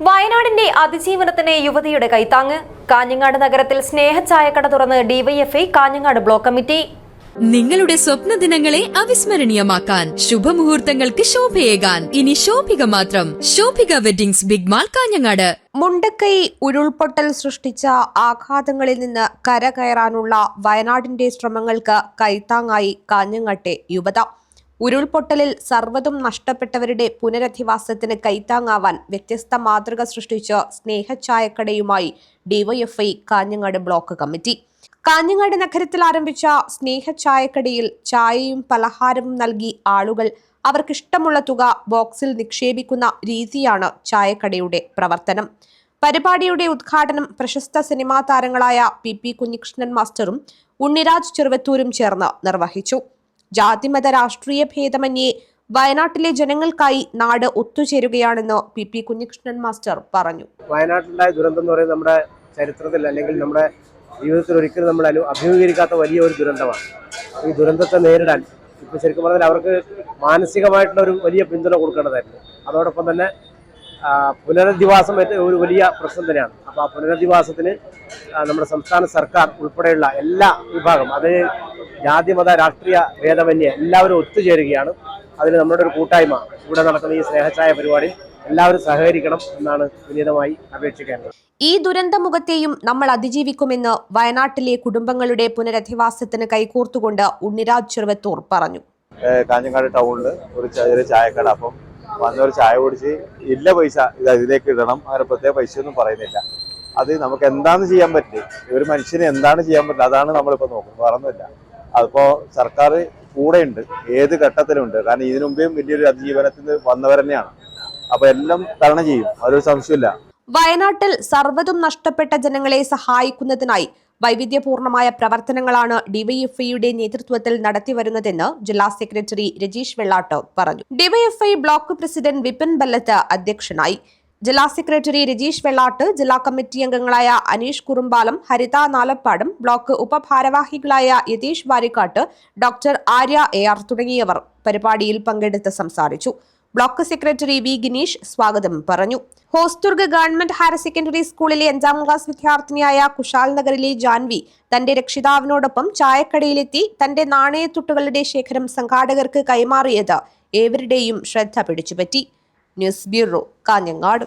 വയനാടിന്റെ അതിജീവനത്തിന് യുവതിയുടെ കൈത്താങ്ങ്. കാഞ്ഞങ്ങാട് നഗരത്തിൽ സ്നേഹചായക്കട തുറന്ന് ഡിവൈഎഫ്ഐ കാഞ്ഞങ്ങാട് ബ്ലോക്ക് കമ്മിറ്റി. നിങ്ങളുടെ സ്വപ്ന ദിനങ്ങളെ അവിസ്മരണീയമാക്കാൻ ശുഭമുഹൂർത്തങ്ങൾക്ക് ശോഭയേകാൻ. ഇനി ശോഭിക മാത്രം. Shobhika weddings big mall Kanhangad. Mundakkai ഉരുൾപൊട്ടൽ സൃഷ്ടിച്ച ആഘാതങ്ങളിൽ നിന്ന് കരകയറാനുള്ള വയനാടിന്റെ ശ്രമങ്ങൾക്ക് കൈത്താങ്ങായി കാഞ്ഞങ്ങാട്ടെ യുവത. ഉരുൾപൊട്ടലിൽ സർവതും നഷ്ടപ്പെട്ടവരുടെ പുനരധിവാസത്തിന് കൈത്താങ്ങാവാൻ വ്യത്യസ്ത മാതൃക സൃഷ്ടിച്ച സ്നേഹചായക്കടയുമായി DYFI Kanhangad block committee. Kanhangad നഗരത്തിൽ ആരംഭിച്ച സ്നേഹചായക്കടയിൽ ചായയും പലഹാരവും നൽകി ആളുകൾ അവർക്കിഷ്ടമുള്ള തുക ബോക്സിൽ നിക്ഷേപിക്കുന്ന രീതിയാണ് ചായക്കടയുടെ പ്രവർത്തനം. പരിപാടിയുടെ ഉദ്ഘാടനം പ്രശസ്ത സിനിമാ താരങ്ങളായ പി പി കുഞ്ഞികൃഷ്ണൻ മാസ്റ്ററും ഉണ്ണിരാജ് ചെറുവത്തൂരും ചേർന്ന് നിർവഹിച്ചു. ജാതിമത രാഷ്ട്രീയ ഭേദമന്യേ വയനാട്ടിലെ ജനങ്ങൾക്കായി നാട് ഒത്തുചേരുകയാണെന്ന് പി പി കുഞ്ഞികൃഷ്ണൻ മാസ്റ്റർ പറഞ്ഞു. വയനാട്ടിലുണ്ടായ ദുരന്തം എന്ന് പറയുന്നത് നമ്മുടെ ചരിത്രത്തിൽ അല്ലെങ്കിൽ നമ്മുടെ ജീവിതത്തിൽ ഒരിക്കലും നമ്മൾ അഭിമുഖീകരിക്കാത്ത വലിയ ഒരു ദുരന്തമാണ്. ഈ ദുരന്തത്തെ നേരിടാൻ ഇപ്പൊ ശരിക്കും പറഞ്ഞാൽ അവർക്ക് മാനസികമായിട്ടുള്ള ഒരു വലിയ പിന്തുണ കൊടുക്കേണ്ടതായിരുന്നു. അതോടൊപ്പം തന്നെ പുനരധിവാസം ഏറ്റവും ഒരു വലിയ പ്രശ്നം തന്നെയാണ്. അപ്പോൾ ആ പുനരധിവാസത്തിന് നമ്മുടെ സംസ്ഥാന സർക്കാർ ഉൾപ്പെടെയുള്ള എല്ലാ വിഭാഗം അത് ജാതിമത രാഷ്ട്രീയ ഭേദമന്യേ എല്ലാവരും ഒത്തുചേരുകയാണ്. അതിന് നമ്മുടെ ഒരു കൂട്ടായ്മ ഇവിടെ നടക്കുന്ന ഈ സ്നേഹഛായ പരിപാടി എല്ലാവരും സഹകരിക്കണം എന്നാണ് വിനീതമായി അപേക്ഷിക്കേണ്ടത്. ഈ ദുരന്തമുഖത്തെയും നമ്മൾ അതിജീവിക്കുമെന്ന് വയനാട്ടിലെ കുടുംബങ്ങളുടെ പുനരധിവാസത്തിന് കൈകോർത്തുകൊണ്ട് ഉണ്ണിരാജ് ചെറുവത്തൂർ പറഞ്ഞു. കാഞ്ഞങ്ങാട് ടൗണിൽ ഒരു ചെറിയ ചായക്കട അപ്പം വന്നവർ ചായ കുടിച്ച് ഇല്ല പൈസ ഇത് അതിലേക്ക് ഇടണം. അങ്ങനെ പ്രത്യേക പൈസ ഒന്നും പറയുന്നില്ല. അത് നമുക്ക് എന്താണ് ചെയ്യാൻ പറ്റില്ല. ഒരു മനുഷ്യന് എന്താണ് ചെയ്യാൻ പറ്റില്ല. അതാണ് നമ്മളിപ്പോൾ നോക്കുന്നത്. വേറൊന്നുമില്ല. അതിപ്പോ സർക്കാർ കൂടെയുണ്ട് ഏത് ഘട്ടത്തിലുണ്ട്. കാരണം ഇതിനു മുമ്പേയും വലിയൊരു അതിജീവനത്തിൽ നിന്ന് വന്നവർ തന്നെയാണ്. അപ്പൊ എല്ലാം തരണം ചെയ്യും. അതൊരു സംശയമില്ല വയനാട്ടിൽ സർവതും നഷ്ടപ്പെട്ട ജനങ്ങളെ സഹായിക്കുന്നതിനായി വൈവിധ്യപൂർണമായ പ്രവർത്തനങ്ങളാണ് ഡിവൈഎഫ്ഐയുടെ നേതൃത്വത്തിൽ നടത്തിവരുന്നതെന്ന് ജില്ലാ സെക്രട്ടറി രജീഷ് വെള്ളാട്ട് പറഞ്ഞു. DYFI block president Vipin Ballath അധ്യക്ഷനായി. ജില്ലാ സെക്രട്ടറി രജീഷ് വെള്ളാട്ട് ജില്ലാ കമ്മിറ്റി അംഗങ്ങളായ അനീഷ് കുറുമ്പാലം ഹരിത നാലപ്പാടും block ഉപഭാരവാഹികളായ Yatheesh Varikkatt doctor Arya A R തുടങ്ങിയവർ പരിപാടിയിൽ പങ്കെടുത്ത് സംസാരിച്ചു. ബ്ലോക്ക് സെക്രട്ടറി വി ഗിനീഷ് സ്വാഗതം പറഞ്ഞു. ഹോസ്ദുർഗ് ഗവൺമെന്റ് ഹയർ സെക്കൻഡറി സ്കൂളിലെ അഞ്ചാം ക്ലാസ് വിദ്യാർത്ഥിനിയായ കുശാൽ നഗറിലെ ജാൻവി തന്റെ രക്ഷിതാവിനോടൊപ്പം ചായക്കടയിലെത്തി തന്റെ നാണയത്തുട്ടുകളുടെ ശേഖരം സംഘാടകർക്ക് കൈമാറിയത് ഏവരുടെയും ശ്രദ്ധ പിടിച്ചുപറ്റി. News bureau Kanhangad.